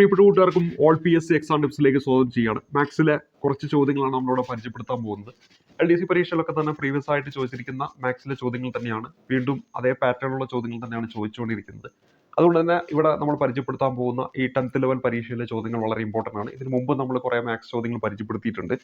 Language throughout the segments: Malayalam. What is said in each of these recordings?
പ്രിയപ്പെട്ട കൂട്ടുകാർക്കും all P S C exam ടിപ്സിലേക്ക് സ്വാഗതം ചെയ്യാണ് മാത്സിലെ കുറച്ച് ചോദ്യങ്ങളാണ് നമ്മളോട് പരിചയപ്പെടുത്താൻ പോകുന്നത്. എൽ ഡി സി പരീക്ഷയിലൊക്കെ തന്നെ പ്രീവിയസ് ആയിട്ട് ചോദിച്ചിരിക്കുന്ന മാത്സിലെ ചോദ്യങ്ങൾ തന്നെയാണ്. വീണ്ടും അതേ പാറ്റേണുള്ള ചോദ്യങ്ങൾ തന്നെയാണ് ചോദിച്ചുകൊണ്ടിരിക്കുന്നത്. അതുകൊണ്ട് തന്നെ ഇവിടെ നമ്മൾ പരിചയപ്പെടുത്താൻ പോകുന്ന ഈ ടെൻത്ത് ലെവൽ പരീക്ഷയിലെ ചോദ്യങ്ങൾ വളരെ ഇമ്പോർട്ടന്റ് ആണ്. ഇതിന് മുമ്പ് നമ്മൾ കുറേ മാത്സ് ചോദ്യങ്ങൾ പരിചയപ്പെടുത്തിയിട്ടുണ്ട്.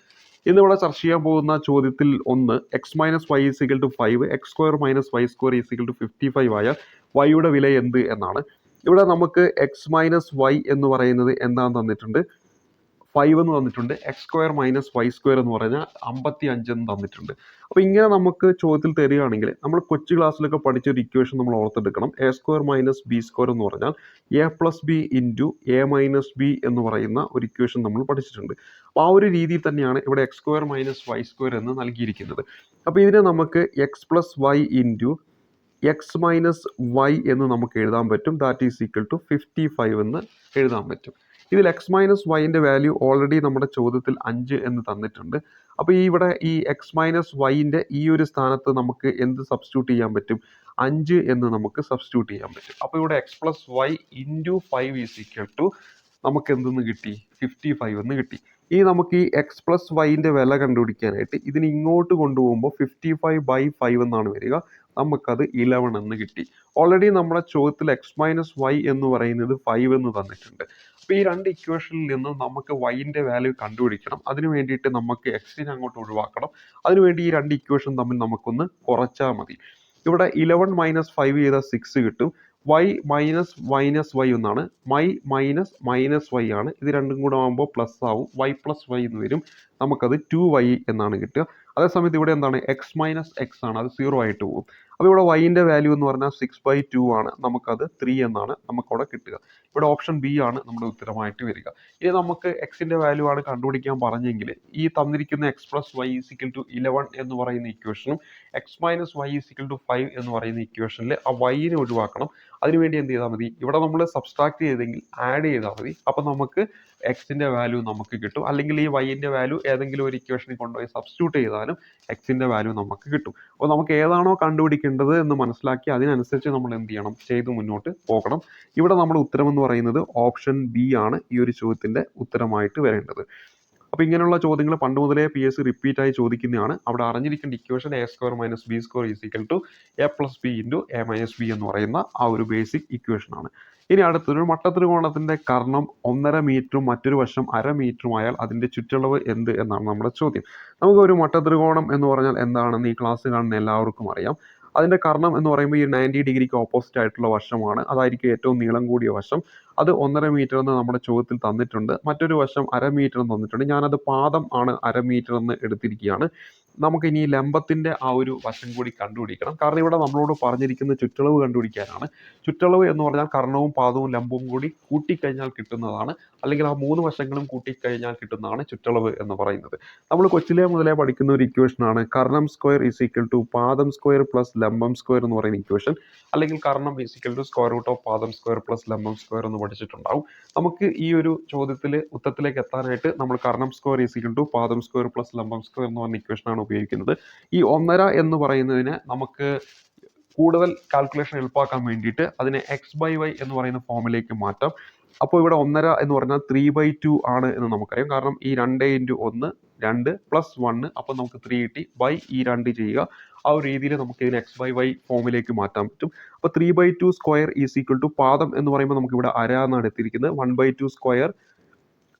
ഇന്ന് ഇവിടെ ചർച്ച ചെയ്യാൻ പോകുന്ന ചോദ്യത്തിൽ ഒന്ന് X minus Y is equal to five X square minus Y square is equal to fifty five ആയ വൈയുടെ വില എന്ത് എന്നാണ്. ഇവിടെ നമുക്ക് എക്സ് മൈനസ് വൈ എന്ന് പറയുന്നത് എന്താന്ന് തന്നിട്ടുണ്ട്? ഫൈവ് എന്ന് തന്നിട്ടുണ്ട്. X square minus Y square എന്ന് പറഞ്ഞാൽ അമ്പത്തി അഞ്ച് എന്ന് തന്നിട്ടുണ്ട്. അപ്പോൾ ഇങ്ങനെ നമുക്ക് ചോദ്യത്തിൽ തരികയാണെങ്കിൽ നമ്മൾ കൊച്ചു ക്ലാസ്സിലൊക്കെ പഠിച്ച ഒരു ഇക്വേഷൻ നമ്മൾ ഓർത്തെടുക്കണം. A square minus B square എന്ന് പറഞ്ഞാൽ A plus B into A minus B എന്ന് പറയുന്ന ഒരു ഇക്വേഷൻ നമ്മൾ പഠിച്ചിട്ടുണ്ട്. അപ്പോൾ ആ ഒരു രീതിയിൽ തന്നെയാണ് ഇവിടെ X square minus Y square എന്ന് നൽകിയിരിക്കുന്നത്. അപ്പോൾ ഇതിനെ നമുക്ക് X plus Y into X minus Y എന്ന് നമുക്ക് എഴുതാൻ പറ്റും. That is equal to fifty five എന്ന് എഴുതാൻ പറ്റും. ഇതിൽ എക്സ് മൈനസ് വൈന്റെ വാല്യൂ ഓൾറെഡി നമ്മുടെ ചോദ്യത്തിൽ അഞ്ച് എന്ന് തന്നിട്ടുണ്ട്. അപ്പോൾ ഈ ഇവിടെ ഈ എക്സ് മൈനസ് വൈന്റെ ഈ ഒരു സ്ഥാനത്ത് നമുക്ക് എന്ത് സബ്സ്റ്റിറ്റ്യൂട്ട് ചെയ്യാൻ പറ്റും? അഞ്ച് എന്ന് നമുക്ക് സബ്സ്റ്റിറ്റ്യൂട്ട് ചെയ്യാൻ പറ്റും. അപ്പോൾ ഇവിടെ X plus Y into five is equal to നമുക്ക് എന്തെന്ന് കിട്ടി? ഫിഫ്റ്റി ഫൈവ് എന്ന് കിട്ടി. ഇനി നമുക്ക് ഈ എക്സ് പ്ലസ് വൈന്റെ വില കണ്ടുപിടിക്കാനായിട്ട് ഇതിന് ഇങ്ങോട്ട് കൊണ്ടുപോകുമ്പോൾ ഫിഫ്റ്റി ഫൈവ് ബൈ ഫൈവ് എന്നാണ് വരിക. നമുക്കത് ഇലവൺ എന്ന് കിട്ടി. ഓൾറെഡി നമ്മുടെ ചോദ്യത്തിൽ എക്സ് മൈനസ് വൈ എന്ന് പറയുന്നത് ഫൈവ് എന്ന് തന്നിട്ടുണ്ട്. അപ്പോൾ ഈ രണ്ട് ഇക്വേഷനിൽ നിന്നും നമുക്ക് വൈന്റെ വാല്യൂ കണ്ടുപിടിക്കണം. അതിന് വേണ്ടിയിട്ട് നമുക്ക് എക്സിനെ അങ്ങോട്ട് ഒഴിവാക്കണം. അതിനുവേണ്ടി ഈ രണ്ട് ഇക്വേഷൻ തമ്മിൽ നമുക്കൊന്ന് കുറച്ചാൽ മതി. ഇവിടെ ഇലവൻ മൈനസ് ഫൈവ് ചെയ്താൽ സിക്സ് കിട്ടും. വൈ മൈനസ് മൈനസ് വൈ എന്നാണ് മൈ മൈനസ് മൈനസ് വൈ ആണ്. ഇത് രണ്ടും കൂടെ ആകുമ്പോൾ പ്ലസ് ആവും. വൈ പ്ലസ് വൈ എന്ന് വരും. നമുക്കത് ടു വൈ എന്നാണ് കിട്ടുക. അതേസമയത്ത് ഇവിടെ എന്താണ്? എക്സ് മൈനസ് എക്സ് ആണ്. അത് സീറോ ആയിട്ട് പോകും. അപ്പോൾ ഇവിടെ വൈന്റെ വാല്യൂ എന്ന് പറഞ്ഞാൽ സിക്സ് ബൈ ടു ആണ്. നമുക്കത് ത്രീ എന്നാണ് നമുക്കവിടെ കിട്ടുക. ഇവിടെ ഓപ്ഷൻ ബി ആണ് നമ്മുടെ ഉത്തരമായിട്ട് വരിക. ഇനി നമുക്ക് എക്സിന്റെ വാല്യൂ ആണ് കണ്ടുപിടിക്കാൻ പറഞ്ഞെങ്കിൽ ഈ തന്നിരിക്കുന്ന X plus Y is equal to eleven എന്ന് പറയുന്ന ഇക്വേഷനും X minus Y is equal to five എന്ന് പറയുന്ന ഇക്വേഷനിൽ ആ വൈനെ ഒഴിവാക്കണം. അതിനുവേണ്ടി എന്ത് ചെയ്താൽ മതി? ഇവിടെ നമ്മൾ സബ്സ്ട്രാക്ട് ചെയ്തെങ്കിൽ ആഡ് ചെയ്താൽ മതി. അപ്പോൾ നമുക്ക് എക്സിന്റെ വാല്യൂ നമുക്ക് കിട്ടും. അല്ലെങ്കിൽ ഈ വൈന്റെ വാല്യൂ ഏതെങ്കിലും ഒരു ഇക്വേഷനിൽ കൊണ്ടുപോയി സബ്സ്റ്റിറ്റ്യൂട്ട് ചെയ്താലും എക്സിന്റെ വാല്യൂ നമുക്ക് കിട്ടും. അപ്പോൾ നമുക്ക് ഏതാണോ കണ്ടുപിടിക്കേണ്ടത് എന്ന് മനസ്സിലാക്കി അതിനനുസരിച്ച് നമ്മൾ എന്ത് ചെയ്യണം? ചെയ്ത് മുന്നോട്ട് പോകണം. ഇവിടെ നമ്മുടെ ഉത്തരം എന്ന് പറയുന്നത് ഓപ്ഷൻ ബി ആണ് ഈ ഒരു ചോദ്യത്തിന്റെ ഉത്തരമായിട്ട് വരേണ്ടത്. അപ്പോൾ ഇങ്ങനെയുള്ള ചോദ്യങ്ങൾ പണ്ട് മുതലേ പി എസ് റിപ്പീറ്റ് ആയി ചോദിക്കുന്നതാണ്. അവിടെ അറിഞ്ഞിരിക്കേണ്ട equation A square minus B square is equal to A plus B into A minus B എന്ന് പറയുന്ന ആ ഒരു ബേസിക് ഇക്വേഷനാണ് ഇനി അടുത്തൊരു മട്ടത്രികോണത്തിന്റെ കർണം ഒന്നര മീറ്ററും മറ്റൊരു വശം അര മീറ്ററുമായാൽ അതിന്റെ ചുറ്റളവ് എന്ത് എന്നാണ് നമ്മുടെ ചോദ്യം. നമുക്ക് ഒരു മട്ടത്രികോണം എന്ന് പറഞ്ഞാൽ എന്താണെന്ന് ഈ ക്ലാസ് കാണുന്ന എല്ലാവർക്കും അറിയാം. അതിന്റെ കർണം എന്ന് പറയുമ്പോൾ ഈ നയന്റി ഡിഗ്രിക്ക് ഓപ്പോസിറ്റ് ആയിട്ടുള്ള വശമാണ്. അതായിരിക്കും ഏറ്റവും നീളം കൂടിയ വശം. അത് ഒന്നര മീറ്റർ എന്ന് നമ്മുടെ ചോദ്യത്തിൽ തന്നിട്ടുണ്ട്. മറ്റൊരു വശം അര മീറ്റർ എന്ന് തന്നിട്ടുണ്ട്. ഞാനത് പാദം ആണ് അര മീറ്റർ എന്ന് എടുത്തിരിക്കുകയാണ്. നമുക്ക് ഇനി ലംബത്തിന്റെ ആ ഒരു വശം കൂടി കണ്ടുപിടിക്കണം. കാരണം ഇവിടെ നമ്മളോട് പറഞ്ഞിരിക്കുന്ന ചുറ്റളവ് കണ്ടുപിടിക്കാനാണ്. ചുറ്റളവ് എന്ന് പറഞ്ഞാൽ കർണവും പാദവും ലംബവും കൂടി കൂട്ടിക്കഴിഞ്ഞാൽ കിട്ടുന്നതാണ്. അല്ലെങ്കിൽ ആ മൂന്ന് വശങ്ങളും കൂട്ടിക്കഴിഞ്ഞാൽ കിട്ടുന്നതാണ് ചുറ്റളവ് എന്ന് പറയുന്നത്. നമ്മൾ കൊച്ചിലെ മുതലേ പഠിക്കുന്ന ഒരു ഇക്വേഷനാണ് കർണം സ്ക്വയർ ഈസ് ഈക്വൽ ടു പാദം സ്ക്വയർ പ്ലസ് ലംബം സ്ക്വയർ എന്ന് പറയുന്ന ഇക്വേഷൻ അല്ലെങ്കിൽ Karnam is equal to square root of പാദം സ്ക്വയർ പ്ലസ് ലംബം സ്ക്വയർ എന്ന് പഠിച്ചിട്ടുണ്ടാവും. നമുക്ക് ഈ ഒരു ചോദ്യത്തിൽ ഉത്തരത്തിലേക്ക് എത്താനായിട്ട് നമ്മൾ കർണം സ്ക്വയർ ഈസ് ഈക്വൽ ടു പാദം സ്ക്വയർ പ്ലസ് ലംബം സ്ക്വയർ എന്ന് പറഞ്ഞ ഇക്വേഷനാണ് ഉപയോഗിക്കുന്നത്. ഈ ഒന്നര എന്ന് പറയുന്നതിന് നമുക്ക് കൂടുതൽ കാൽക്കുലേഷൻ എളുപ്പമാക്കാൻ വേണ്ടിയിട്ട് അതിനെ എക്സ് ബൈ വൈ എന്ന് പറയുന്ന ഫോമിലേക്ക് മാറ്റാം. അപ്പോൾ ഇവിടെ ഒന്നര എന്ന് പറഞ്ഞാൽ ത്രീ ബൈ ടു ആണ് എന്ന് നമുക്കറിയാം. കാരണം ഈ രണ്ട് ഇന്റു ഒന്ന് രണ്ട് പ്ലസ് വണ്ണ് അപ്പോൾ നമുക്ക് ത്രീ കിട്ടി. ബൈ ഈ രണ്ട് ചെയ്യുക. ആ ഒരു രീതിയിൽ നമുക്ക് ഇതിനെ എക്സ് ബൈ വൈ ഫോമിലേക്ക് മാറ്റാൻ പറ്റും. അപ്പോൾ three by two square is equal to പാദം എന്ന് പറയുമ്പോൾ നമുക്ക് ഇവിടെ അര എന്നാണ് എത്തിയിരിക്കുന്നത്. One by two square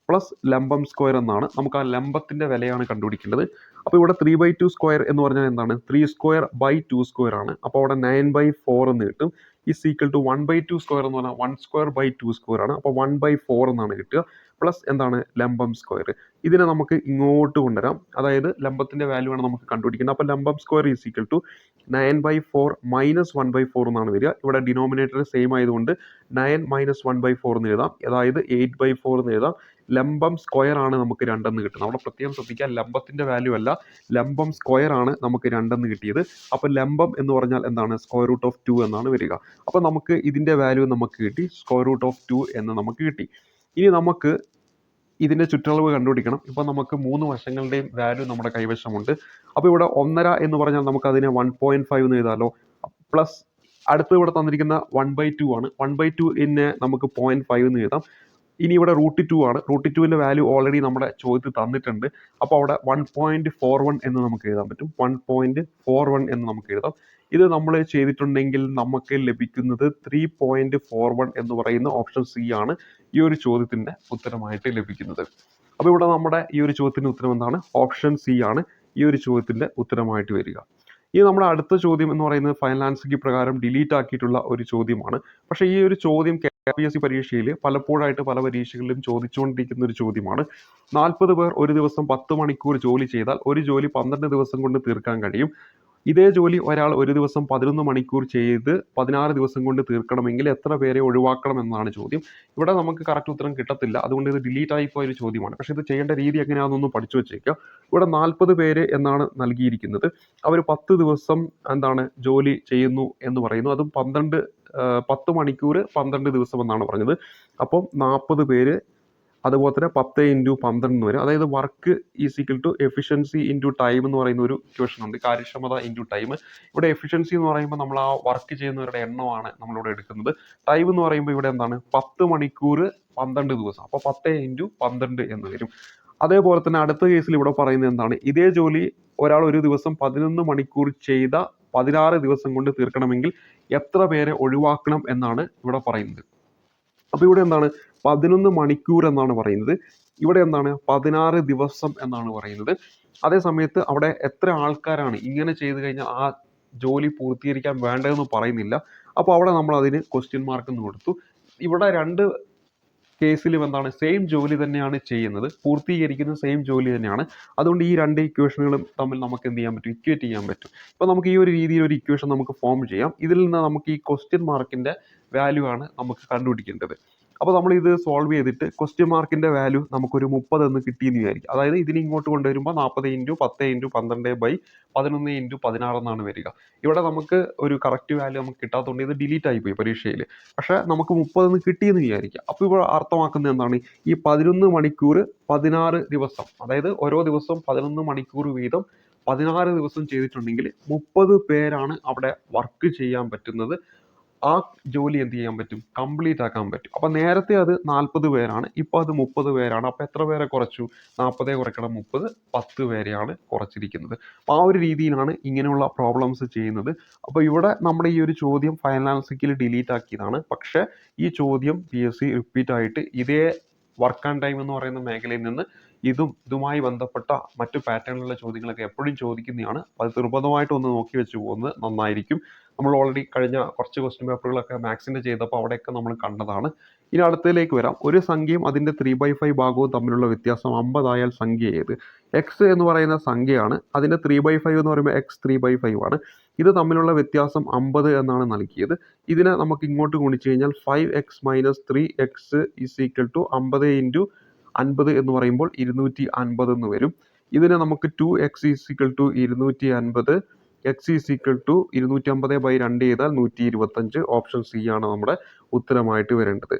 plus ലംബം സ്ക്വയർ എന്നാണ്. നമുക്ക് ആ ലംബത്തിന്റെ വിലയാണ് കണ്ടുപിടിക്കേണ്ടത്. അപ്പോൾ ഇവിടെ ത്രീ ബൈ ടു സ്ക്വയർ എന്ന് പറഞ്ഞാൽ എന്താണ്? Three square by two square ആണ്. അപ്പോൾ അവിടെ നയൻ ബൈ ഫോർ എന്ന് കിട്ടും. ഈ equal to one by two square എന്ന് പറഞ്ഞാൽ one square by two square ആണ്. അപ്പോൾ വൺ ബൈ ഫോർ എന്നാണ് കിട്ടുക. പ്ലസ് എന്താണ്? ലംബം സ്ക്വയർ ഇതിനെ നമുക്ക് ഇങ്ങോട്ട് കൊണ്ടുവരാം. അതായത് ലംബത്തിന്റെ വാല്യൂ ആണ് നമുക്ക് കണ്ടുപിടിക്കുന്നത്. അപ്പോൾ ലംബം square is equal to nine by four minus one by four എന്നാണ് വരിക. ഇവിടെ ഡിനോമിനേറ്റർ സെയിം ആയതുകൊണ്ട് nine minus one by four എന്ന് എഴുതാം. അതായത് എയ്റ്റ് ബൈ ഫോർ എന്ന് എഴുതാം. ലംബം സ്ക്വയർ ആണ് നമുക്ക് രണ്ടെന്ന് കിട്ടുന്നത്. അവിടെ പ്രത്യേകം ശ്രദ്ധിക്കുക ലംബത്തിന്റെ വാല്യൂ അല്ല ലംബം സ്ക്വയർ ആണ് നമുക്ക് രണ്ടെന്ന് കിട്ടിയത്. അപ്പോൾ ലംബം എന്ന് പറഞ്ഞാൽ എന്താണ്? സ്ക്വയർ റൂട്ട് ഓഫ് ടു എന്നാണ് വരിക. അപ്പോൾ നമുക്ക് ഇതിന്റെ വാല്യൂ നമുക്ക് കിട്ടി സ്ക്വയർ റൂട്ട് ഓഫ് ടു എന്ന് നമുക്ക് കിട്ടി. ഇനി നമുക്ക് ഇതിന്റെ ചുറ്റളവ് കണ്ടുപിടിക്കണം. ഇപ്പോൾ നമുക്ക് മൂന്ന് വശങ്ങളുടെയും വാല്യൂ നമ്മുടെ കൈവശമുണ്ട്. അപ്പോൾ ഇവിടെ ഒന്നര എന്ന് പറഞ്ഞാൽ നമുക്ക് അതിനെ വൺ പോയിന്റ് ഫൈവ് എന്ന് എഴുതാമല്ലോ പ്ലസ് അടുത്ത് ഇവിടെ തന്നിരിക്കുന്ന വൺ ബൈ ടു ആണ്. വൺ ബൈ ടു ഇന്നെ നമുക്ക് പോയിന്റ് ഫൈവ് എന്ന് എഴുതാം. ഇനി ഇവിടെ റൂട്ട് ടു ആണ്. റൂട്ട് ടുവിന്റെ വാല്യൂ ഓൾറെഡി നമ്മുടെ ചോദ്യത്തിൽ തന്നിട്ടുണ്ട്. അപ്പോൾ അവിടെ വൺ പോയിന്റ് ഫോർ വൺ എന്ന് നമുക്ക് എഴുതാൻ പറ്റും. വൺ പോയിന്റ് ഫോർ വൺ എന്ന് നമുക്ക് എഴുതാം. ഇത് നമ്മൾ ചെയ്തിട്ടുണ്ടെങ്കിൽ നമുക്ക് ലഭിക്കുന്നത് ത്രീ പോയിന്റ് ഫോർ വൺ എന്ന് പറയുന്ന ഓപ്ഷൻ സി ആണ് ഈ ഒരു ചോദ്യത്തിന്റെ ഉത്തരമായിട്ട് ലഭിക്കുന്നത്. അപ്പോൾ ഇവിടെ നമ്മുടെ ഈ ഒരു ചോദ്യത്തിന്റെ ഉത്തരം എന്താണ്? ഓപ്ഷൻ സി ആണ് ഈ ഒരു ചോദ്യത്തിന്റെ ഉത്തരമായിട്ട് വരിക. ഇനി നമ്മുടെ അടുത്ത ചോദ്യം എന്ന് പറയുന്നത് ഫൈനാൻസിക്ക് പ്രകാരം ഡിലീറ്റ് ആക്കിയിട്ടുള്ള ഒരു ചോദ്യമാണ്. പക്ഷേ ഈ ഒരു ചോദ്യം പി എസ് സി പരീക്ഷയിൽ പലപ്പോഴായിട്ട് പല പരീക്ഷകളിലും ചോദിച്ചുകൊണ്ടിരിക്കുന്ന ഒരു ചോദ്യമാണ്. നാൽപ്പത് പേർ ഒരു ദിവസം പത്ത് മണിക്കൂർ ജോലി ചെയ്താൽ ഒരു ജോലി പന്ത്രണ്ട് ദിവസം കൊണ്ട് തീർക്കാൻ കഴിയും. ഇതേ ജോലി ഒരാൾ ഒരു ദിവസം പതിനൊന്ന് മണിക്കൂർ ചെയ്ത് പതിനാറ് ദിവസം കൊണ്ട് തീർക്കണമെങ്കിൽ എത്ര പേരെ ഒഴിവാക്കണം എന്നാണ് ചോദ്യം. ഇവിടെ നമുക്ക് കറക്റ്റ് ഉത്തരം കിട്ടത്തില്ല. അതുകൊണ്ട് ഇത് ഡിലീറ്റ് ആയി പോയ ഒരു ചോദ്യമാണ്. പക്ഷേ ഇത് ചെയ്യേണ്ട രീതി എങ്ങനെയാണെന്നൊന്ന് പഠിച്ചു വെച്ചേക്കാം. ഇവിടെ നാൽപ്പത് പേര് എന്നാണ് നൽകിയിരിക്കുന്നത്. അവർ പത്ത് ദിവസം എന്താണ് ജോലി ചെയ്യുന്നു എന്ന് പറയുന്നു. അതും പന്ത്രണ്ട് പത്ത് മണിക്കൂർ പന്ത്രണ്ട് ദിവസം എന്നാണ് പറഞ്ഞത്. അപ്പം നാൽപ്പത് പേര് അതുപോലെ തന്നെ പത്ത് ഇന്റു പന്ത്രണ്ട് വരും അതായത് work is equal to efficiency into time എന്ന് പറയുന്ന ഒരു ഇക്വേഷൻ ഉണ്ട്. കാര്യക്ഷമത ഇന്റു ടൈം. ഇവിടെ എഫിഷ്യൻസി എന്ന് പറയുമ്പോൾ നമ്മൾ ആ വർക്ക് ചെയ്യുന്നവരുടെ എണ്ണമാണ് നമ്മളിവിടെ എടുക്കുന്നത്. ടൈം എന്ന് പറയുമ്പോൾ ഇവിടെ എന്താണ്? പത്ത് മണിക്കൂർ പന്ത്രണ്ട് ദിവസം. അപ്പോൾ പത്ത് ഇന്റു പന്ത്രണ്ട് എന്ന് വരും. അതേപോലെ തന്നെ അടുത്ത കേസിൽ ഇവിടെ പറയുന്നത് എന്താണ്? ഇതേ ജോലി ഒരാൾ ഒരു ദിവസം പതിനൊന്ന് മണിക്കൂർ ചെയ്ത പതിനാറ് ദിവസം കൊണ്ട് തീർക്കണമെങ്കിൽ എത്ര പേരെ ഒഴിവാക്കണം എന്നാണ് ഇവിടെ പറയുന്നത്. അപ്പോൾ ഇവിടെ എന്താണ്? പതിനൊന്ന് മണിക്കൂർ എന്നാണ് പറയുന്നത്. ഇവിടെ എന്താണ്? പതിനാറ് ദിവസം എന്നാണ് പറയുന്നത്. അതേ സമയത്ത് അവിടെ എത്ര ആൾക്കാരാണ് ഇങ്ങനെ ചെയ്തു കഴിഞ്ഞാൽ ആ ജോലി പൂർത്തീകരിക്കാൻ വേണ്ടതെന്ന് പറയുന്നില്ല. അപ്പോൾ അവിടെ നമ്മൾ അതിന് ക്വസ്റ്റ്യൻ മാർക്ക് എന്ന് കൊടുത്തു. ഇവിടെ രണ്ട് കേസിലും എന്താണ് സെയിം ജോലി തന്നെയാണ് ചെയ്യുന്നത്. പൂർത്തീകരിക്കുന്ന സെയിം ജോലി തന്നെയാണ്. അതുകൊണ്ട് ഈ രണ്ട് ഇക്വേഷനുകളും തമ്മിൽ നമുക്ക് എന്ത് ചെയ്യാൻ പറ്റും? ഇക്വേറ്റ് ചെയ്യാൻ പറ്റും. ഇപ്പോൾ നമുക്ക് ഈ ഒരു രീതിയിൽ ഒരു ഇക്വേഷൻ നമുക്ക് ഫോം ചെയ്യാം. ഇതിൽ നിന്ന് നമുക്ക് ഈ ക്വസ്റ്റ്യൻ മാർക്കിന്റെ വാല്യൂ ആണ് നമുക്ക് കണ്ടുപിടിക്കേണ്ടത്. അപ്പോൾ നമ്മൾ ഇത് സോൾവ് ചെയ്തിട്ട് ക്വസ്റ്റ്യൻ മാർക്കിന്റെ വാല്യൂ നമുക്കൊരു മുപ്പത് എന്ന് കിട്ടിയെന്ന് വിചാരിക്കും അതായത് ഇതിനെ ഇങ്ങോട്ട് കൊണ്ടുവരുമ്പോൾ നാൽപ്പത് ഇന്റു പത്ത് ഇന്റു പന്ത്രണ്ട് ബൈ പതിനൊന്ന് ഇന്റു പതിനാറ് എന്നാണ് വരിക. ഇവിടെ നമുക്ക് ഒരു കറക്റ്റ് വാല്യൂ നമുക്ക് കിട്ടാത്തതുകൊണ്ട് ഇത് ഡിലീറ്റ് ആയി പോയി പരീക്ഷയിൽ. പക്ഷേ നമുക്ക് മുപ്പതെന്ന് കിട്ടിയെന്ന് വിചാരിക്കുക. അപ്പോൾ ഇവിടെ അർത്ഥമാക്കുന്നത് എന്താണ്? ഈ പതിനൊന്ന് മണിക്കൂർ പതിനാറ് ദിവസം അതായത് ഓരോ ദിവസവും പതിനൊന്ന് മണിക്കൂർ വീതം പതിനാറ് ദിവസം ചെയ്തിട്ടുണ്ടെങ്കിൽ മുപ്പത് പേരാണ് അവിടെ വർക്ക് ചെയ്യാൻ പറ്റുന്നത്. ആ ജോലി എന്ത് ചെയ്യാൻ പറ്റും? കംപ്ലീറ്റ് ആക്കാൻ പറ്റും. അപ്പോൾ നേരത്തെ അത് നാൽപ്പത് പേരാണ്. ഇപ്പോൾ അത് മുപ്പത് പേരാണ്. അപ്പോൾ എത്ര പേരെ കുറച്ചു? നാൽപ്പതേ കുറയ്ക്കണം. മുപ്പത് പത്ത് പേരെയാണ് കുറച്ചിരിക്കുന്നത്. അപ്പോൾ ആ ഒരു രീതിയിലാണ് ഇങ്ങനെയുള്ള പ്രോബ്ലംസ് ചെയ്യുന്നത്. അപ്പോൾ ഇവിടെ നമ്മുടെ ഈ ഒരു ചോദ്യം ഫൈനാൻസിക്കൽ ഡിലീറ്റ് ആക്കിയതാണ്. പക്ഷേ ഈ ചോദ്യം പി എസ് സി റിപ്പീറ്റ് ആയിട്ട് ഇതേ വർക്ക് ആൻഡ് ടൈം എന്ന് പറയുന്ന മേഖലയിൽ നിന്ന് ഇതും ഇതുമായി ബന്ധപ്പെട്ട മറ്റു പാറ്റേണിലുള്ള ചോദ്യങ്ങളൊക്കെ എപ്പോഴും ചോദിക്കുന്നതാണ്. അത് നിർബന്ധമായിട്ട് ഒന്ന് നോക്കി വെച്ച് പോകുന്നത് നന്നായിരിക്കും. നമ്മൾ ഓൾറെഡി കഴിഞ്ഞ കുറച്ച് ക്വസ്റ്റ്യൻ പേപ്പറുകളൊക്കെ മാത്സിന്റെ ചെയ്തപ്പോൾ അവിടെയൊക്കെ നമ്മൾ കണ്ടതാണ്. ഇനി അടുത്തതിലേക്ക് വരാം. ഒരു സംഖ്യയും അതിന്റെ ത്രീ ബൈ ഫൈവ് ഭാഗവും തമ്മിലുള്ള വ്യത്യാസം അമ്പതായാൽ സംഖ്യ ഏത്? എക്സ് എന്ന് പറയുന്ന സംഖ്യയാണ്. അതിന്റെ ത്രീ ബൈ ഫൈവ് എന്ന് പറയുമ്പോൾ എക്സ് ത്രീ ബൈ ഫൈവ് ആണ്. ഇത് തമ്മിലുള്ള വ്യത്യാസം അമ്പത് എന്നാണ് നൽകിയത്. ഇതിനെ നമുക്ക് ഇങ്ങോട്ട് ഗുണിച്ച് കഴിഞ്ഞാൽ five X minus three X is equal to അമ്പത് ഇന്റു അൻപത് എന്ന് പറയുമ്പോൾ ഇരുന്നൂറ്റി അൻപത് എന്ന് വരും. ഇതിനെ നമുക്ക് two X is equal to ഇരുന്നൂറ്റി അൻപത് എക്സ് ഈസ് ഈക്വൽ ടു ഇരുന്നൂറ്റി അമ്പത് ബൈ രണ്ട് ചെയ്താൽ നൂറ്റി ഇരുപത്തഞ്ച് ഓപ്ഷൻ സി ആണ് നമ്മുടെ ഉത്തരമായിട്ട് വരേണ്ടത്.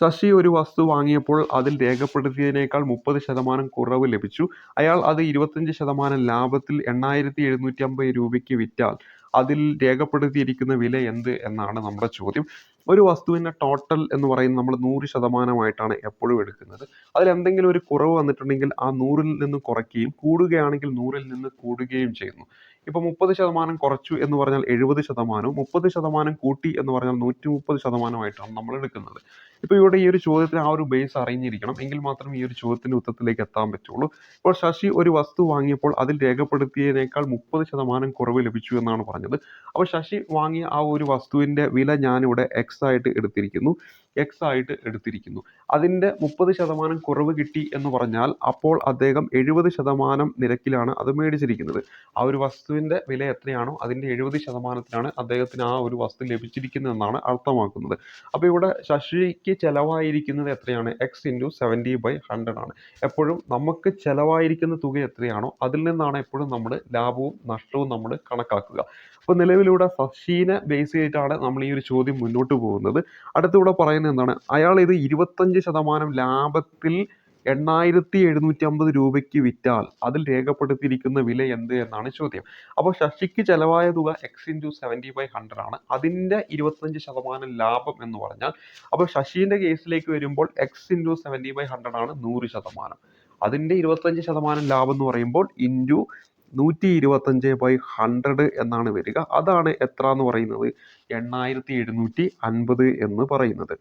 ശശി ഒരു വസ്തു വാങ്ങിയപ്പോൾ അതിൽ രേഖപ്പെടുത്തിയതിനേക്കാൾ മുപ്പത് ശതമാനം കുറവ് ലഭിച്ചു. അയാൾ അത് ഇരുപത്തഞ്ച് ശതമാനം ലാഭത്തിൽ എണ്ണായിരത്തി എഴുന്നൂറ്റി അമ്പത് രൂപയ്ക്ക് വിറ്റാൽ അതിൽ രേഖപ്പെടുത്തിയിരിക്കുന്ന വില എന്ത് എന്നാണ് നമ്മുടെ ചോദ്യം. ഒരു വസ്തുവിന്റെ ടോട്ടൽ എന്ന് പറയുന്നത് നമ്മൾ നൂറ് ശതമാനമായിട്ടാണ് എപ്പോഴും എടുക്കുന്നത്. അതിൽ എന്തെങ്കിലും ഒരു കുറവ് വന്നിട്ടുണ്ടെങ്കിൽ ആ നൂറിൽ നിന്ന് കുറയ്ക്കുകയും കൂടുകയാണെങ്കിൽ നൂറിൽ നിന്ന് കൂടുകയും ചെയ്യുന്നു. ഇപ്പോൾ മുപ്പത് ശതമാനം കുറച്ചു എന്ന് പറഞ്ഞാൽ എഴുപത് ശതമാനവും മുപ്പത് ശതമാനം കൂട്ടി എന്ന് പറഞ്ഞാൽ നൂറ്റി മുപ്പത് ശതമാനമായിട്ടാണ് നമ്മൾ എടുക്കുന്നത്. ഇപ്പോൾ ഇവിടെ ഈ ഒരു ചോദ്യത്തിന് ആ ഒരു ബേസ് അറിഞ്ഞിരിക്കണം. എങ്കിൽ മാത്രമേ ഈ ഒരു ചോദ്യത്തിന്റെ ഉത്തരത്തിലേക്ക് എത്താൻ പറ്റുള്ളൂ. ഇപ്പോൾ ശശി ഒരു വസ്തു വാങ്ങിയപ്പോൾ അതിൽ രേഖപ്പെടുത്തിയതിനേക്കാൾ മുപ്പത് ശതമാനം കുറവ് ലഭിച്ചു എന്നാണ് പറഞ്ഞത്. അപ്പോൾ ശശി വാങ്ങിയ ആ ഒരു വസ്തുവിന്റെ വില ഞാനിവിടെ എക്സ് ആയിട്ട് എടുത്തിരിക്കുന്നു. എക്സ് ആയിട്ട് എടുത്തിരിക്കുന്നു. അതിന്റെ മുപ്പത് ശതമാനം കുറവ് കിട്ടി എന്ന് പറഞ്ഞാൽ അപ്പോൾ അദ്ദേഹം എഴുപത് ശതമാനം നിരക്കിലാണ് അത് മേടിച്ചിരിക്കുന്നത്. ആ ഒരു വസ്തുവിന്റെ വില എത്രയാണോ അതിന്റെ എഴുപത് ശതമാനത്തിലാണ് അദ്ദേഹത്തിന് ആ ഒരു വസ്തു ലഭിച്ചിരിക്കുന്നതെന്നാണ് അർത്ഥമാക്കുന്നത്. അപ്പോൾ ഇവിടെ ശശിക്ക് ചെലവായിരിക്കുന്നത് എത്രയാണ്? X into seventy by hundred ആണ്. എപ്പോഴും നമുക്ക് ചിലവായിരിക്കുന്ന തുക എത്രയാണോ അതിൽ നിന്നാണ് എപ്പോഴും നമ്മൾ ലാഭവും നഷ്ടവും നമ്മൾ കണക്കാക്കുക. അപ്പോൾ നിലവിലൂടെ സശീന ബേസ് ചെയ്തിട്ടാണ് നമ്മൾ ഈ ഒരു ചോദ്യം മുന്നോട്ട് പോകുന്നത്. അടുത്തിവിടെ പറയുന്നത് എന്താണ്? അയാൾ ഇത് ഇരുപത്തഞ്ച് ശതമാനം ലാഭത്തിൽ എണ്ണായിരത്തി എഴുന്നൂറ്റി അമ്പത് രൂപയ്ക്ക് വിറ്റാൽ അതിൽ രേഖപ്പെടുത്തിയിരിക്കുന്ന വില എന്ത് എന്നാണ് ചോദ്യം. അപ്പോൾ ശശിക്ക് ചെലവായ തുക X into seventy by hundred ആണ്. അതിന്റെ ഇരുപത്തഞ്ച് ശതമാനം ലാഭം എന്ന് പറഞ്ഞാൽ അപ്പോൾ ശശീന്റെ കേസിലേക്ക് വരുമ്പോൾ X into seventy by hundred ആണ് നൂറ് ശതമാനം. അതിന്റെ ഇരുപത്തഞ്ച് ശതമാനം ലാഭം എന്ന് പറയുമ്പോൾ ഇന്റു നൂറ്റി ഇരുപത്തഞ്ച് ബൈ ഹൺഡ്രഡ് എന്നാണ് വരിക. അതാണ് എത്ര എന്ന് പറയുന്നത്? എണ്ണായിരത്തി എഴുന്നൂറ്റി അൻപത് എന്ന് പറയുന്നത്.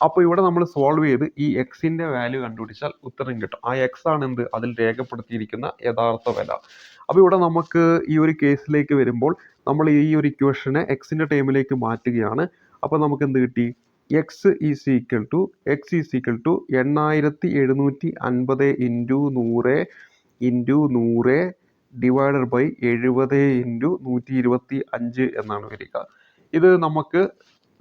അപ്പോൾ ഇവിടെ നമ്മൾ സോൾവ് ചെയ്ത് ഈ എക്സിന്റെ വാല്യൂ കണ്ടുപിടിച്ചാൽ ഉത്തരം കിട്ടും. ആ എക്സ് ആണ് എന്ത്? അതിൽ രേഖപ്പെടുത്തിയിരിക്കുന്ന യഥാർത്ഥ വില. അപ്പോൾ ഇവിടെ നമുക്ക് ഈ ഒരു കേസിലേക്ക് വരുമ്പോൾ നമ്മൾ ഈ ഒരു ഇക്വേഷനെ എക്സിന്റെ ടൈമിലേക്ക് മാറ്റുകയാണ്. അപ്പോൾ നമുക്ക് എന്ത് കിട്ടി? X is equal to X is equal to എണ്ണായിരത്തി എഴുന്നൂറ്റി അൻപത് ഇന്റു നൂറ് ഇന്റു നൂറ് ഡിവൈഡഡ് ബൈ എഴുപത് ഇന്റു നൂറ്റി ഇരുപത്തി അഞ്ച് എന്നാണ് വരിക. ഇത് നമുക്ക്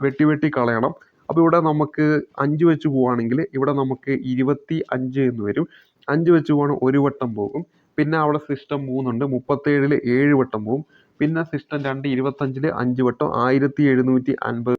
വെട്ടി വെട്ടി കളയണം. അപ്പോൾ ഇവിടെ നമുക്ക് അഞ്ച് വെച്ച് പോവുകയാണെങ്കിൽ ഇവിടെ നമുക്ക് ഇരുപത്തി അഞ്ച് എന്ന് വരും. അഞ്ച് വെച്ച് പോവുകയാണെങ്കിൽ ഒരു വട്ടം പോകും. പിന്നെ അവിടെ സിസ്റ്റം മൂന്നുണ്ട്. മുപ്പത്തേഴിൽ ഏഴ് വട്ടം പോകും. പിന്നെ സിസ്റ്റം രണ്ട് ഇരുപത്തഞ്ചിൽ അഞ്ച് വട്ടം. ആയിരത്തി എഴുന്നൂറ്റി അൻപത്.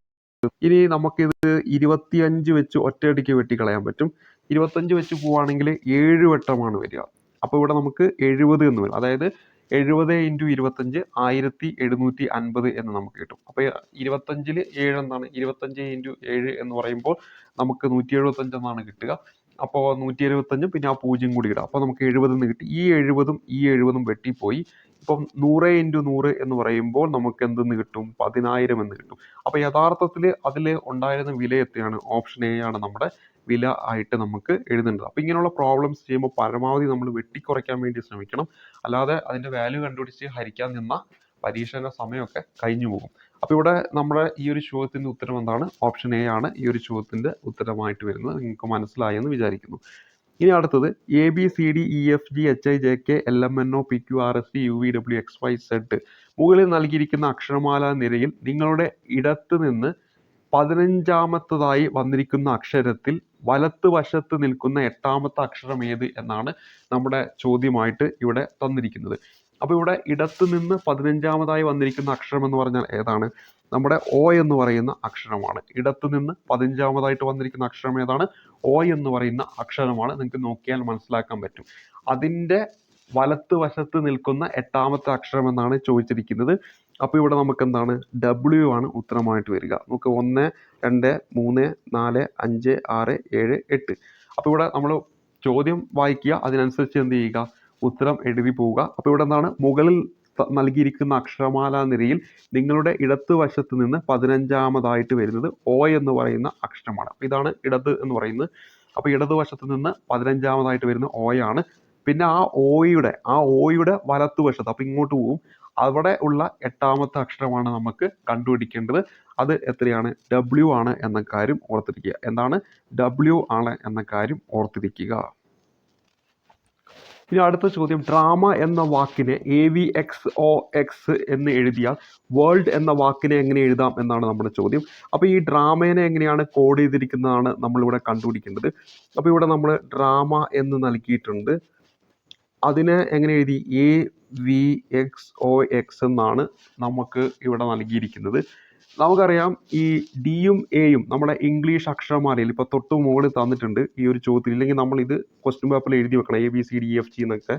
ഇനി നമുക്കിത് ഇരുപത്തിയഞ്ച് വെച്ച് ഒറ്റയടിക്ക് വെട്ടി കളയാൻ പറ്റും. ഇരുപത്തഞ്ച് വെച്ച് പോവുകയാണെങ്കിൽ ഏഴ് വട്ടമാണ് വരിക. അപ്പോൾ ഇവിടെ നമുക്ക് എഴുപത് എന്ന് വരും. അതായത് എഴുപത് ഇന്റു ഇരുപത്തഞ്ച് ആയിരത്തി എഴുന്നൂറ്റി അൻപത് എന്ന് നമുക്ക് കിട്ടും. അപ്പോൾ ഇരുപത്തഞ്ചിൽ ഏഴ് എന്നാണ്. ഇരുപത്തഞ്ച് ഇന്റു ഏഴ് എന്ന് പറയുമ്പോൾ നമുക്ക് നൂറ്റി എഴുപത്തഞ്ച് എന്നാണ് കിട്ടുക. അപ്പോൾ നൂറ്റി എഴുപത്തഞ്ചും പിന്നെ ആ പൂജ്യം കൂടി ഇടാം. അപ്പോൾ നമുക്ക് എഴുപത് എന്ന് കിട്ടി. ഈ എഴുപതും ഈ എഴുപതും വെട്ടിപ്പോയി. ഇപ്പം നൂറ് ഇന്റു നൂറ് എന്ന് പറയുമ്പോൾ നമുക്ക് എന്തെന്ന് കിട്ടും? പതിനായിരം എന്ന് കിട്ടും. അപ്പോൾ യഥാർത്ഥത്തിൽ അതിൽ ഉണ്ടായിരുന്ന വില എത്രയാണ് ഓപ്ഷൻ എ ആണ് നമ്മുടെ വില ആയിട്ട് നമുക്ക് എഴുതേണ്ടത് അപ്പോൾ ഇങ്ങനെയുള്ള പ്രോബ്ലംസ് ചെയ്യുമ്പോൾ പരമാവധി നമ്മൾ വെട്ടിക്കുറയ്ക്കാൻ വേണ്ടി ശ്രമിക്കണം. അല്ലാതെ അതിന്റെ വാല്യൂ കണ്ടുപിടിച്ച് ഹരിക്കാൻ നിന്ന പരീക്ഷയുടെ സമയമൊക്കെ കഴിഞ്ഞു പോകും. അപ്പോൾ ഇവിടെ നമ്മുടെ ഈ ഒരു ചോദ്യത്തിന്റെ ഉത്തരം എന്താണ്? ഓപ്ഷൻ എ ആണ് ഈ ഒരു ചോദ്യത്തിന്റെ ഉത്തരമായിട്ട് വരുന്നത്. നിങ്ങൾക്ക് മനസ്സിലായി എന്ന് വിചാരിക്കുന്നു. ഇനി അടുത്തത് A B C D E F G H I J K L M N O P Q R S T U V W X Y Z മുകളിൽ നൽകിയിരിക്കുന്ന അക്ഷരമാല നിരയിൽ നിങ്ങളുടെ ഇടത്ത് നിന്ന് പതിനഞ്ചാമത്തതായി വന്നിരിക്കുന്ന അക്ഷരത്തിൽ വലത്ത് വശത്ത് നിൽക്കുന്ന എട്ടാമത്തെ അക്ഷരം ഏത് എന്നാണ് നമ്മുടെ ചോദ്യമായിട്ട് ഇവിടെ തന്നിരിക്കുന്നത്. അപ്പോൾ ഇവിടെ ഇടത്ത് നിന്ന് പതിനഞ്ചാമതായി വന്നിരിക്കുന്ന അക്ഷരം എന്ന് പറഞ്ഞാൽ ഏതാണ്? നമ്മുടെ ഒ എന്ന് പറയുന്ന അക്ഷരമാണ്. ഇടത്ത് നിന്ന് പതിനഞ്ചാമതായിട്ട് വന്നിരിക്കുന്ന അക്ഷരം ഏതാണ്? ഒ എന്ന് പറയുന്ന അക്ഷരമാണ്. നിങ്ങൾക്ക് നോക്കിയാൽ മനസ്സിലാക്കാൻ പറ്റും. അതിന്റെ വലത്ത് വശത്ത് നിൽക്കുന്ന എട്ടാമത്തെ അക്ഷരം എന്നാണ് ചോദിച്ചിരിക്കുന്നത്. അപ്പോൾ ഇവിടെ നമുക്ക് എന്താണ് ഡബ്ല്യു ആണ് ഉത്തരമായിട്ട് വരിക. നമുക്ക് ഒന്ന് രണ്ട് മൂന്ന് നാല് അഞ്ച് ആറ് ഏഴ് എട്ട്. അപ്പോൾ ഇവിടെ നമ്മൾ ചോദ്യം വായിക്കുക. അതിനനുസരിച്ച് എന്ത് ചെയ്യുക? ഉത്തരം എഴുതി പോവുക. അപ്പോൾ ഇവിടെ എന്താണ്? മുകളിൽ നൽകിയിരിക്കുന്ന അക്ഷരമാല നിരയിൽ നിങ്ങളുടെ ഇടത്ത് വശത്ത് നിന്ന് പതിനഞ്ചാമതായിട്ട് വരുന്നത് ഒ എന്ന് പറയുന്ന അക്ഷരമാണ്. ഇതാണ് ഇടത് എന്ന് പറയുന്നത്. അപ്പോൾ ഇടത് വശത്ത് നിന്ന് പതിനഞ്ചാമതായിട്ട് വരുന്ന ഓയാണ് പിന്നെ ആ ഓയുടെ ആ ഓയുടെ വലത്തുവശത്ത് അപ്പോൾ ഇങ്ങോട്ട് പോവും. അവിടെ ഉള്ള എട്ടാമത്തെ അക്ഷരമാണ് നമുക്ക് കണ്ടുപിടിക്കേണ്ടത്. അത് എത്രയാണ്? ഡബ്ല്യു ആണ് എന്ന കാര്യം ഓർത്തിരിക്കുക. എന്താണ്? ഡബ്ല്യു ആണ് എന്ന കാര്യം ഓർത്തിരിക്കുക. ഇനി അടുത്ത ചോദ്യം. ഡ്രാമ എന്ന വാക്കിനെ A V X O X എന്ന് എഴുതിയാൽ വേൾഡ് എന്ന വാക്കിനെ എങ്ങനെ എഴുതാം എന്നാണ് നമ്മുടെ ചോദ്യം. അപ്പോൾ ഈ ഡ്രാമേനെ എങ്ങനെയാണ് കോഡ് ചെയ്തിരിക്കുന്നതാണ് നമ്മളിവിടെ കണ്ടുപിടിക്കേണ്ടത്. അപ്പോൾ ഇവിടെ നമ്മൾ ഡ്രാമ എന്ന് നൽകിയിട്ടുണ്ട്. അതിനെ എങ്ങനെ എഴുതി? A V X O X എന്നാണ് നമുക്ക് ഇവിടെ നൽകിയിരിക്കുന്നത്. നമുക്കറിയാം ഈ ഡിയും എയും നമ്മുടെ ഇംഗ്ലീഷ് അക്ഷരമാലയിൽ ഇപ്പോൾ തൊട്ട് മുകളിൽ തന്നിട്ടുണ്ട് ഈ ഒരു ചോദ്യത്തിൽ. ഇല്ലെങ്കിൽ നമ്മൾ ഇത് ക്വസ്റ്റ്യൻ പേപ്പറിൽ എഴുതി വെക്കണം. A B C D F G എന്നൊക്കെ.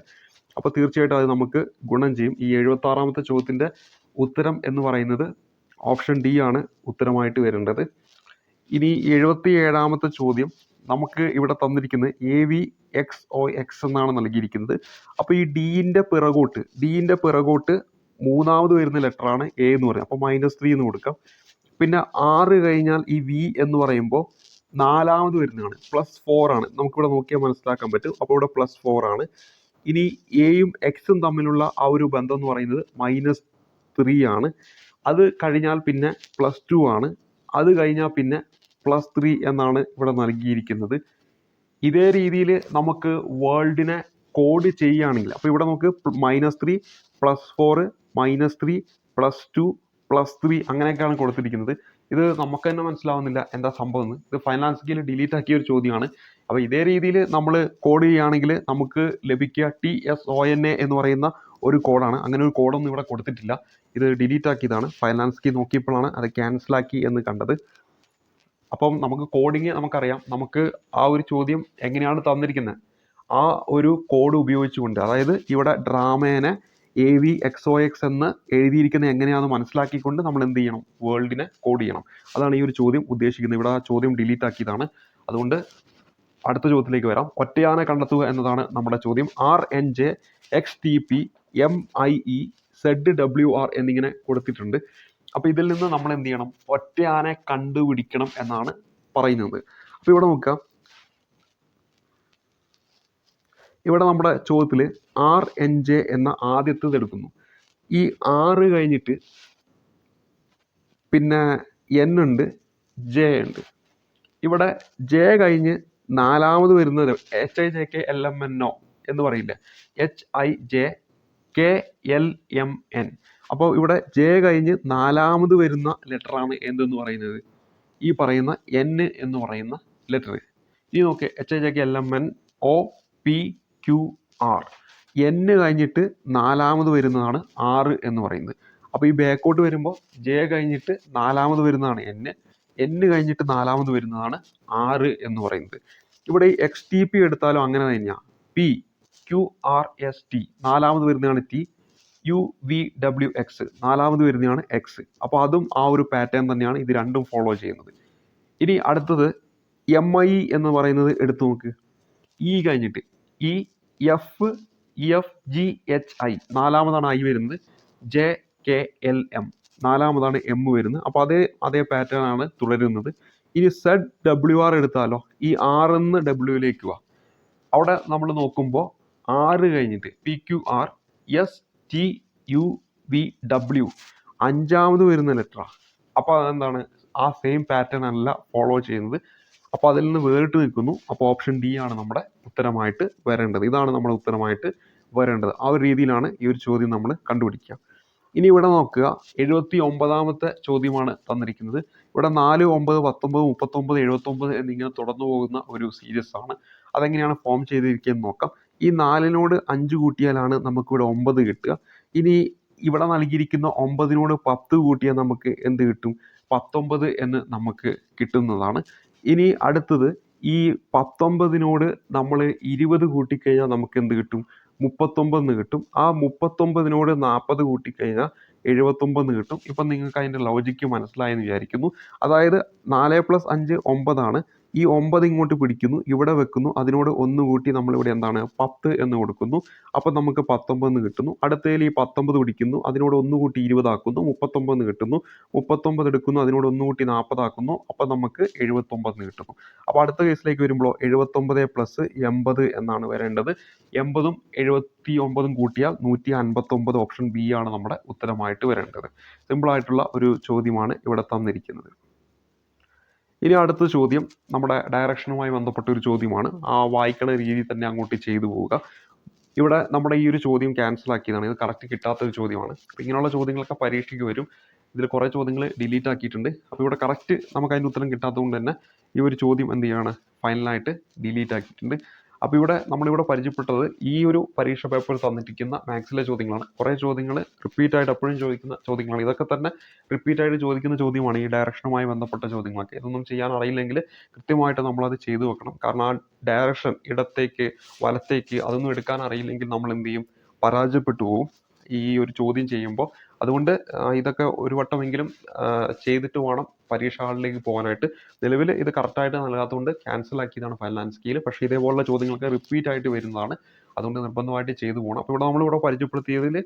അപ്പോൾ തീർച്ചയായിട്ടും അത് നമുക്ക് ഗുണം ചെയ്യും. ഈ എഴുപത്താറാമത്തെ ചോദ്യത്തിന്റെ ഉത്തരം എന്ന് പറയുന്നത് ഓപ്ഷൻ ഡി ആണ് ഉത്തരമായിട്ട് വരേണ്ടത്. ഇനി എഴുപത്തി ഏഴാമത്തെ ചോദ്യം. നമുക്ക് ഇവിടെ തന്നിരിക്കുന്നത് A V X O X എന്നാണ് നൽകിയിരിക്കുന്നത്. അപ്പോൾ ഈ ഡീന്റെ പിറകോട്ട് ഡീന്റെ പിറകോട്ട് മൂന്നാമത് വരുന്ന ലെറ്ററാണ് എ എന്ന് പറയുന്നത്. അപ്പോൾ മൈനസ് ത്രീ എന്ന് കൊടുക്കാം. പിന്നെ ആറ് കഴിഞ്ഞാൽ ഈ വി എന്ന് പറയുമ്പോൾ നാലാമത് വരുന്നതാണ്. പ്ലസ് ഫോർ ആണ്. നമുക്കിവിടെ നോക്കിയാൽ മനസ്സിലാക്കാൻ പറ്റും. അപ്പോൾ ഇവിടെ പ്ലസ് ഫോർ ആണ്. ഇനി എയും എക്സും തമ്മിലുള്ള ആ ഒരു ബന്ധം എന്ന് പറയുന്നത് മൈനസ് ത്രീ ആണ്. അത് കഴിഞ്ഞാൽ പിന്നെ പ്ലസ് ടു ആണ്. അത് കഴിഞ്ഞാൽ പിന്നെ പ്ലസ് ത്രീ എന്നാണ് ഇവിടെ നൽകിയിരിക്കുന്നത്. ഇതേ രീതിയിൽ നമുക്ക് വേൾഡിനെ കോഡ് ചെയ്യുകയാണെങ്കിൽ അപ്പോൾ ഇവിടെ നമുക്ക് minus three plus four minus three plus two plus three അങ്ങനെയൊക്കെയാണ് കൊടുത്തിരിക്കുന്നത്. ഇത് നമുക്ക് തന്നെ മനസ്സിലാവുന്നില്ല എന്താ സംഭവം എന്ന്. ഇത് ഫൈനാൻസ് കീയിൽ ഡിലീറ്റ് ആക്കിയ ഒരു ചോദ്യമാണ്. അപ്പോൾ ഇതേ രീതിയിൽ നമ്മൾ കോഡ് ചെയ്യുകയാണെങ്കിൽ നമുക്ക് ലഭിക്കുക T S O N A എന്ന് പറയുന്ന ഒരു കോഡാണ് അങ്ങനെ ഒരു കോഡൊന്നും ഇവിടെ കൊടുത്തിട്ടില്ല. ഇത് ഡിലീറ്റ് ആക്കിയതാണ്. ഫൈനാൻസ് കീ നോക്കിയപ്പോഴാണ് അത് ക്യാൻസലാക്കി എന്ന് കണ്ടത്. അപ്പം നമുക്ക് കോഡിങ് നമുക്കറിയാം. നമുക്ക് ആ ഒരു ചോദ്യം എങ്ങനെയാണ് തന്നിരിക്കുന്നത് ആ ഒരു കോഡ് ഉപയോഗിച്ചുകൊണ്ട് അതായത് ഇവിടെ ഡ്രാമേനെ A V X O X എന്ന് എഴുതിയിരിക്കുന്നത് എങ്ങനെയാണെന്ന് മനസ്സിലാക്കിക്കൊണ്ട് നമ്മൾ എന്ത് ചെയ്യണം? വേൾഡിനെ കോഡ് ചെയ്യണം. അതാണ് ഈ ഒരു ചോദ്യം ഉദ്ദേശിക്കുന്നത്. ഇവിടെ ആ ചോദ്യം ഡിലീറ്റ് ആക്കിയതാണ്. അതുകൊണ്ട് അടുത്ത ചോദ്യത്തിലേക്ക് വരാം. ഒറ്റയാനെ കണ്ടെത്തുക എന്നതാണ് നമ്മുടെ ചോദ്യം. R N J X T P M I E Z W R എന്നിങ്ങനെ കൊടുത്തിട്ടുണ്ട്. അപ്പോൾ ഇതിൽ നിന്ന് നമ്മൾ എന്ത് ചെയ്യണം? ഒറ്റയാനെ കണ്ടുപിടിക്കണം എന്നാണ് പറയുന്നത്. അപ്പോൾ ഇവിടെ നോക്കുക. ഇവിടെ നമ്മുടെ ചോദ്യത്തിൽ ആർ എൻ ജെ എന്ന ആദ്യത്തേത് എടുക്കുന്നു. ഈ ആറ് കഴിഞ്ഞിട്ട് പിന്നെ എൻ ഉണ്ട് ജെ ഉണ്ട്. ഇവിടെ ജെ കഴിഞ്ഞ് നാലാമത് വരുന്നത് H I J K L M N O എന്ന് പറയില്ലേ? H I J K L M N അപ്പോൾ ഇവിടെ ജെ കഴിഞ്ഞ് നാലാമത് വരുന്ന ലെറ്ററാണ് എന്തെന്ന് പറയുന്നത്? ഈ പറയുന്ന എൻ എന്ന് പറയുന്ന ലെറ്റർ ഇനി നോക്കി H A J K L M N O P Q R N കഴിഞ്ഞിട്ട് നാലാമത് വരുന്നതാണ് ആറ് എന്ന് പറയുന്നത്. അപ്പോൾ ഈ ബാക്കോട്ട് വരുമ്പോൾ ജെ കഴിഞ്ഞിട്ട് നാലാമത് വരുന്നതാണ് എൻ എൻ കഴിഞ്ഞിട്ട് നാലാമത് വരുന്നതാണ് ആറ് എന്ന് പറയുന്നത്. ഇവിടെ ഈ എക്സ് ടി പി എടുത്താലും അങ്ങനെ തന്നെയാണ് P Q R S T നാലാമത് വരുന്നതാണ് T U V W X നാലാമത് വരുന്നതാണ് എക്സ് അപ്പോൾ അതും ആ ഒരു പാറ്റേൺ തന്നെയാണ് ഇത് രണ്ടും ഫോളോ ചെയ്യുന്നത്. ഇനി അടുത്തത് എം ഐ എന്ന് പറയുന്നത് എടുത്തു നോക്ക്. ഇ കഴിഞ്ഞിട്ട്. E F F G H I നാലാമതാണ് I വരുന്നത്. ജെ കെ എൽ എം നാലാമതാണ് എം വരുന്നത്. അപ്പോൾ അതേ അതേ പാറ്റേൺ ആണ് തുടരുന്നത്. ഇനി സെഡ് ഡബ്ല്യു ആർ എടുത്താലോ? ഈ ആർ എന്ന് ഡബ്ല്യുവിലേക്ക് വാ. അവിടെ നമ്മൾ നോക്കുമ്പോൾ ആറ് കഴിഞ്ഞിട്ട് P Q R S T U V W അഞ്ചാമത് വരുന്ന ലെറ്ററാണ് അപ്പോൾ അതെന്താണ്? ആ സെയിം പാറ്റേൺ അല്ല ഫോളോ ചെയ്യുന്നത്. അപ്പോൾ അതിൽ നിന്ന് വേറിട്ട് നിൽക്കുന്നു. അപ്പോൾ ഓപ്ഷൻ ഡി ആണ് നമ്മുടെ ഉത്തരമായിട്ട് വരേണ്ടത്. ഇതാണ് നമ്മുടെ ഉത്തരമായിട്ട് വരേണ്ടത്. ആ ഒരു രീതിയിലാണ് ഈ ഒരു ചോദ്യം നമ്മൾ കണ്ടുപിടിക്കുക. ഇനി ഇവിടെ നോക്കുക. എഴുപത്തി ഒമ്പതാമത്തെ ചോദ്യമാണ് തന്നിരിക്കുന്നത്. ഇവിടെ നാല് ഒമ്പത് പത്തൊമ്പത് മുപ്പത്തൊമ്പത് എഴുപത്തൊമ്പത് എന്നിങ്ങനെ തുടർന്നു പോകുന്ന ഒരു സീരീസ് ആണ്. അതെങ്ങനെയാണ് ഫോം ചെയ്തിരിക്കുന്നത് നോക്കാം. ഈ നാലിനോട് അഞ്ച് കൂട്ടിയാലാണ് നമുക്കിവിടെ ഒമ്പത് കിട്ടുക. ഇനി ഇവിടെ നൽകിയിരിക്കുന്ന ഒമ്പതിനോട് പത്ത് കൂട്ടിയാൽ നമുക്ക് എന്ത് കിട്ടും? പത്തൊമ്പത് എന്ന് നമുക്ക് കിട്ടുന്നതാണ്. ഇനി അടുത്തത് ഈ പത്തൊമ്പതിനോട് നമ്മൾ ഇരുപത് കൂട്ടിക്കഴിഞ്ഞാൽ നമുക്ക് എന്ത് കിട്ടും? മുപ്പത്തൊമ്പതെന്ന് കിട്ടും. ആ മുപ്പത്തൊമ്പതിനോട് നാൽപ്പത് കൂട്ടിക്കഴിഞ്ഞാൽ എഴുപത്തൊമ്പതെന്ന് കിട്ടും. ഇപ്പം നിങ്ങൾക്ക് അതിന്റെ ലോജിക്ക് മനസ്സിലായെന്ന് വിചാരിക്കുന്നു. അതായത് നാല് പ്ലസ് അഞ്ച് ഒമ്പതാണ്. ഈ ഒമ്പത് ഇങ്ങോട്ട് പിടിക്കുന്നു ഇവിടെ വെക്കുന്നു അതിനോട് ഒന്ന് കൂട്ടി നമ്മളിവിടെ എന്താണ് പത്ത് എന്ന് കൊടുക്കുന്നു. അപ്പം നമുക്ക് പത്തൊമ്പതെന്ന് കിട്ടുന്നു. അടുത്തതിൽ ഈ പത്തൊമ്പത് പിടിക്കുന്നു അതിനോട് ഒന്ന് കൂട്ടി ഇരുപതാക്കുന്നു മുപ്പത്തൊമ്പതെന്ന് കിട്ടുന്നു. മുപ്പത്തൊമ്പത് എടുക്കുന്നു അതിനോട് ഒന്ന് കൂട്ടി നാൽപ്പതാക്കുന്നു അപ്പം നമുക്ക് എഴുപത്തൊമ്പതെന്ന് കിട്ടുന്നു. അപ്പോൾ അടുത്ത കേസിലേക്ക് വരുമ്പോൾ എഴുപത്തൊമ്പത് പ്ലസ് എൺപത് എന്നാണ് വരേണ്ടത്. എൺപതും എഴുപത്തി ഒമ്പതും കൂട്ടിയാൽ നൂറ്റി അൻപത്തൊമ്പത് ഓപ്ഷൻ ബി ആണ് നമ്മുടെ ഉത്തരമായിട്ട് വരേണ്ടത്. സിമ്പിളായിട്ടുള്ള ഒരു ചോദ്യമാണ് ഇവിടെ തന്നിരിക്കുന്നത്. ഇനി അടുത്ത ചോദ്യം നമ്മുടെ ഡയറക്ഷനുമായി ബന്ധപ്പെട്ട ഒരു ചോദ്യമാണ്. ആ വായിക്കണ രീതിയിൽ തന്നെ അങ്ങോട്ട് ചെയ്തു പോവുക. ഇവിടെ നമ്മുടെ ഈ ഒരു ചോദ്യം ക്യാൻസൽ ആക്കിയതാണ്. ഇത് കറക്റ്റ് കിട്ടാത്ത ഒരു ചോദ്യമാണ്. അപ്പോൾ ഇങ്ങനെയുള്ള ചോദ്യങ്ങളൊക്കെ പരീക്ഷയ്ക്ക് വരും. ഇതിൽ കുറേ ചോദ്യങ്ങൾ ഡിലീറ്റ് ആക്കിയിട്ടുണ്ട്. അപ്പോൾ ഇവിടെ കറക്റ്റ് നമുക്ക് അതിന്റെ ഉത്തരം കിട്ടാത്തതുകൊണ്ട് തന്നെ ഈ ഒരു ചോദ്യം എന്ത് ചെയ്യാണ്? ഫൈനലായിട്ട് ഡിലീറ്റ് ആക്കിയിട്ടുണ്ട്. അപ്പോൾ ഇവിടെ നമ്മളിവിടെ പരിചയപ്പെട്ടത് ഈ ഒരു പരീക്ഷ പേപ്പർ തന്നിരിക്കുന്ന മാത്സിലെ ചോദ്യങ്ങളാണ്. കുറേ ചോദ്യങ്ങൾ റിപ്പീറ്റ് ആയിട്ട് എപ്പോഴും ചോദിക്കുന്ന ചോദ്യങ്ങളാണ്. ഇതൊക്കെ തന്നെ റിപ്പീറ്റ് ആയിട്ട് ചോദിക്കുന്ന ചോദ്യമാണ് ഈ ഡയറക്ഷനുമായി ബന്ധപ്പെട്ട ചോദ്യങ്ങളൊക്കെ. ഇതൊന്നും ചെയ്യാൻ അറിയില്ലെങ്കിൽ കൃത്യമായിട്ട് നമ്മളത് ചെയ്തു വെക്കണം. കാരണം ആ ഡയറക്ഷൻ ഇടത്തേക്ക് വലത്തേക്ക് അതൊന്നും എടുക്കാൻ അറിയില്ലെങ്കിൽ നമ്മൾ എന്ത് ചെയ്യും? പരാജയപ്പെട്ടു പോകും ഈ ഒരു ചോദ്യം ചെയ്യുമ്പോൾ. അതുകൊണ്ട് ഇതൊക്കെ ഒരു വട്ടമെങ്കിലും ചെയ്തിട്ട് വേണം പരീക്ഷ ഹാളിലേക്ക് പോകാനായിട്ട് നിലവിൽ ഇത് കറക്റ്റായിട്ട് നൽകാത്തതുകൊണ്ട് ക്യാൻസൽ ആക്കിയതാണ് ആൻഡ് പക്ഷേ ഇതേപോലുള്ള ചോദ്യങ്ങളൊക്കെ റിപ്പീറ്റ് ആയിട്ട് വരുന്നതാണ്. അതുകൊണ്ട് നിർബന്ധമായിട്ട് ചെയ്തു പോകണം. അപ്പോൾ ഇവിടെ നമ്മളിവിടെ പരിചയപ്പെടുത്തിയതിൽ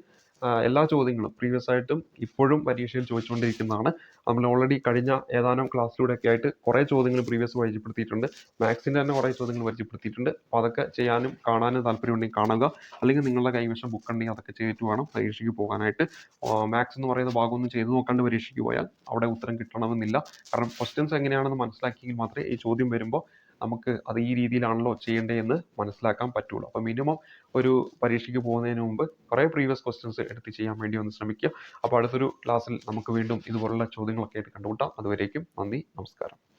എല്ലാ ചോദ്യങ്ങളും പ്രീവിയസ് ആയിട്ടും ഇപ്പോഴും പരീക്ഷയിൽ ചോദിച്ചുകൊണ്ടിരിക്കുന്നതാണ്. നമ്മൾ ഓൾറെഡി കഴിഞ്ഞ ഏതാനും ക്ലാസ്സിലൂടെയൊക്കെ ആയിട്ട് കുറേ ചോദ്യങ്ങൾ പ്രീവിയസ് പരിചയപ്പെടുത്തിയിട്ടുണ്ട്. മാത്സിന്റെ തന്നെ കുറേ ചോദ്യങ്ങൾ പരിചയപ്പെടുത്തിയിട്ടുണ്ട്. അപ്പോൾ അതൊക്കെ ചെയ്യാനും കാണാനും താല്പര്യമുണ്ടെങ്കിൽ കാണുക. അല്ലെങ്കിൽ നിങ്ങളുടെ കൈവശം ബുക്ക് ഉണ്ടെങ്കിൽ അതൊക്കെ ചെയ്തിട്ട് വേണം പരീക്ഷയ്ക്ക് പോകാനായിട്ട്. മാത്സ് എന്ന് പറയുന്ന ഭാഗമൊന്നും ചെയ്തു നോക്കാണ്ട് പരീക്ഷയ്ക്ക് പോയാൽ അവിടെ ഉത്തരം കിട്ടണമെന്നില്ല. കാരണം ക്വസ്റ്റ്യൻസ് എങ്ങനെയാണെന്ന് മനസ്സിലാക്കിയെങ്കിൽ മാത്രമേ ഈ ചോദ്യം വരുമ്പോൾ നമുക്ക് അത് ഈ രീതിയിലാണല്ലോ ചെയ്യേണ്ടത് എന്ന് മനസ്സിലാക്കാൻ പറ്റുള്ളൂ. അപ്പോൾ മിനിമം ഒരു പരീക്ഷയ്ക്ക് പോകുന്നതിന് മുമ്പ് കുറേ പ്രീവിയസ് ക്വസ്റ്റ്യൻസ് എടുത്ത് ചെയ്യാൻ വേണ്ടി ഒന്ന് ശ്രമിക്കുക. അപ്പോൾ അടുത്തൊരു ക്ലാസ്സിൽ നമുക്ക് വീണ്ടും ഇതുപോലുള്ള ചോദ്യങ്ങളൊക്കെ ആയിട്ട് കണ്ടുമുട്ടാം. അതുവരേക്കും നന്ദി നമസ്കാരം.